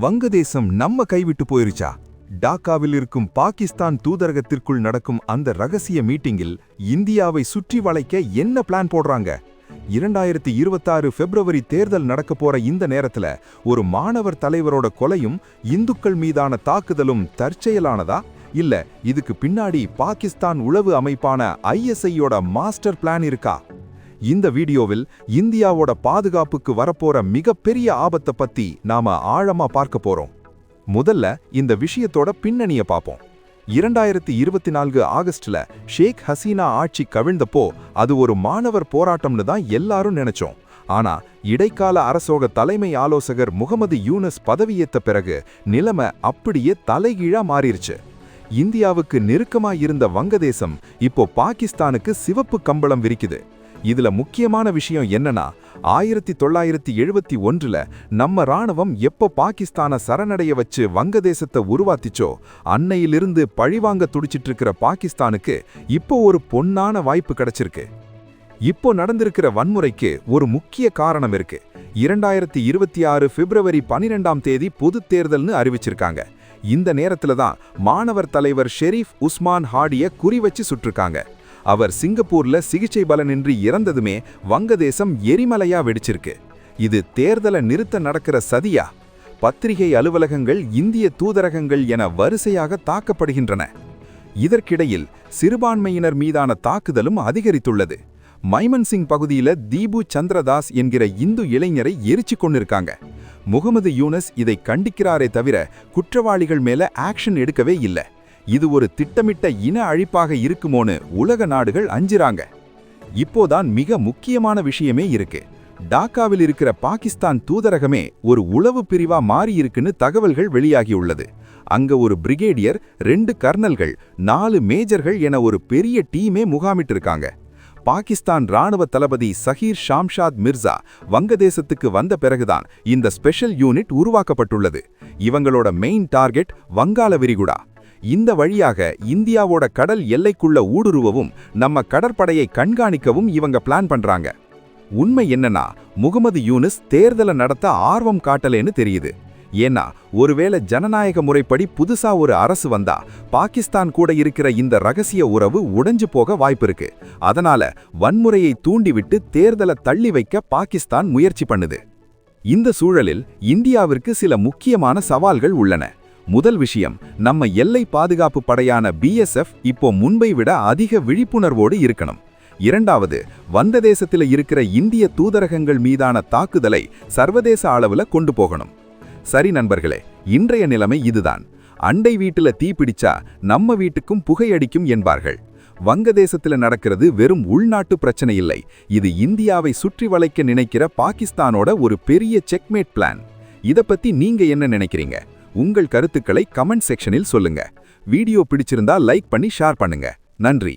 வங்கதேசம் நம்ம கைவிட்டு போயிருச்சா? டாக்காவில் இருக்கும் பாகிஸ்தான் தூதரகத்திற்குள் நடக்கும் அந்த ரகசிய மீட்டிங்கில் இந்தியாவை சுற்றி வளைக்க என்ன பிளான் போடுறாங்க? இரண்டாயிரத்தி இருபத்தாறு பிப்ரவரி தேர்தல் நடக்க போற இந்த நேரத்துல ஒரு மாணவர் தலைவரோட கொலையும் இந்துக்கள் மீதான தாக்குதலும் தற்செயலானதா? இல்ல இதுக்கு பின்னாடி பாகிஸ்தான் உளவு அமைப்பான ஐஎஸ்ஐயோட மாஸ்டர் பிளான் இருக்கா? இந்த வீடியோவில் இந்தியாவோட பாதுகாப்புக்கு வரப்போற மிகப்பெரிய ஆபத்தை பத்தி நாம ஆழமா பார்க்க போறோம். முதல்ல இந்த விஷயத்தோட பின்னணிய பார்ப்போம் இரண்டாயிரத்தி இருபத்தி நான்கு ஆகஸ்ட்ல ஷேக் ஹசீனா ஆட்சி கவிழ்ந்தப்போ அது ஒரு மாணவர் போராட்டம்னு தான் எல்லாரும் நினைச்சோம். ஆனா இடைக்கால அரசோக தலைமை ஆலோசகர் முகமது யூனஸ் பதவியேத்த பிறகு நிலைமை அப்படியே தலைகீழா மாறிருச்சு. இந்தியாவுக்கு நெருக்கமா இருந்த வங்கதேசம் இப்போ பாகிஸ்தானுக்கு சிவப்பு கம்பளம் விரிக்குது. இதுல முக்கியமான விஷயம் என்னன்னா ஆயிரத்தி தொள்ளாயிரத்தி எழுபத்தி ஒன்றுல நம்ம ராணுவம் எப்போ பாகிஸ்தான சரணடைய வச்சு வங்கதேசத்தை உருவாத்திச்சோ அன்னையிலிருந்து பழிவாங்க துடிச்சிட்டு இருக்கிற பாகிஸ்தானுக்கு இப்போ ஒரு பொன்னான வாய்ப்பு கிடைச்சிருக்கு. இப்போ நடந்திருக்கிற வன்முறைக்கு ஒரு முக்கிய காரணம் இருக்கு. இரண்டாயிரத்தி இருபத்தி ஆறு பிப்ரவரி பனிரெண்டாம் தேதி பொது தேர்தல்னு அறிவிச்சிருக்காங்க. இந்த நேரத்துல தான் மாணவர் தலைவர் ஷெரீப் உஸ்மான் ஹாடிய குறிவச்சு சுட்டிருக்காங்க. அவர் சிங்கப்பூர்ல சிகிச்சை பலனின்றி இறந்ததுமே வங்கதேசம் எரிமலையா வெடிச்சிருக்கு. இது தேர்தலை நிறுத்த நடக்கிற சதியா? பத்திரிகை அலுவலகங்கள் இந்திய தூதரகங்கள் என வரிசையாக தாக்கப்படுகின்றன. இதற்கிடையில் சிறுபான்மையினர் மீதான தாக்குதலும் அதிகரித்துள்ளது. மைமன் சிங் பகுதியில தீபு சந்திரதாஸ் என்கிற இந்து இளைஞரை எரிச்சு கொண்டிருக்காங்க. முகமது யூனஸ் இதை கண்டிக்கிறாரே தவிர குற்றவாளிகள் மேல ஆக்ஷன் எடுக்கவே இல்லை. இது ஒரு திட்டமிட்ட இன அழிப்பாக இருக்குமோன்னு உலக நாடுகள் அஞ்சுறாங்க. இப்போதான் மிக முக்கியமான விஷயமே இருக்கு. டாக்காவில் இருக்கிற பாகிஸ்தான் தூதரகமே ஒரு உளவு பிரிவா மாறி இருக்குன்னு தகவல்கள் வெளியாகியுள்ளது அங்க ஒரு பிரிகேடியர் ரெண்டு கர்னல்கள் நாலு மேஜர்கள் என ஒரு பெரிய டீமே முகாமிட்டிருக்காங்க. பாகிஸ்தான் ராணுவ தளபதி சஹீர் ஷாம்ஷாத் மிர்சா வங்கதேசத்துக்கு வந்த பிறகுதான் இந்த ஸ்பெஷல் யூனிட் உருவாக்கப்பட்டுள்ளது. இவங்களோட மெயின் டார்கெட் வங்காள விரிகுடா. இந்த வழியாக இந்தியாவோட கடல் எல்லைக்குள்ள ஊடுருவவும் நம்ம கடற்படையை கண்காணிக்கவும் இவங்க பிளான் பண்றாங்க. உண்மை என்னன்னா முகமது யூனிஸ் தேர்தலை நடத்த ஆர்வம் காட்டலேன்னு தெரியுது. ஏன்னா ஒருவேளை ஜனநாயக முறைப்படி புதுசா ஒரு அரசு வந்தா பாகிஸ்தான் கூட இருக்கிற இந்த ரகசிய உறவு உடைஞ்சு போக வாய்ப்பிருக்கு அதனால வன்முறையை தூண்டிவிட்டு தேர்தலை தள்ளி வைக்க பாகிஸ்தான் முயற்சி பண்ணுது. இந்த சூழலில் இந்தியாவிற்கு சில முக்கியமான சவால்கள் உள்ளன. முதல் விஷயம் நம்ம எல்லை பாதுகாப்பு படையான பிஎஸ்எஃப் இப்போ முன்பை விட அதிக விழிப்புணர்வோடு இருக்கணும். இரண்டாவது வந்த தேசத்தில் இருக்கிற இந்திய தூதரகங்கள் மீதான தாக்குதலை சர்வதேச அளவுல கொண்டு போகணும். சரி நண்பர்களே இன்றைய நிலைமை இதுதான். அண்டை வீட்டுல தீ பிடிச்சா நம்ம வீட்டுக்கும் புகையடிக்கும் என்பார்கள். வங்கதேசத்துல நடக்கிறது வெறும் உள்நாட்டு பிரச்சனை இல்லை. இது இந்தியாவை சுற்றி வளைக்க நினைக்கிற பாகிஸ்தானோட ஒரு பெரிய செக்மேட் பிளான் இதை பத்தி நீங்க என்ன நினைக்கிறீங்க? உங்கள் கருத்துக்களை கமெண்ட் செக்ஷனில் சொல்லுங்க. வீடியோ பிடிச்சிருந்தா லைக் பண்ணி ஷேர் பண்ணுங்க. நன்றி.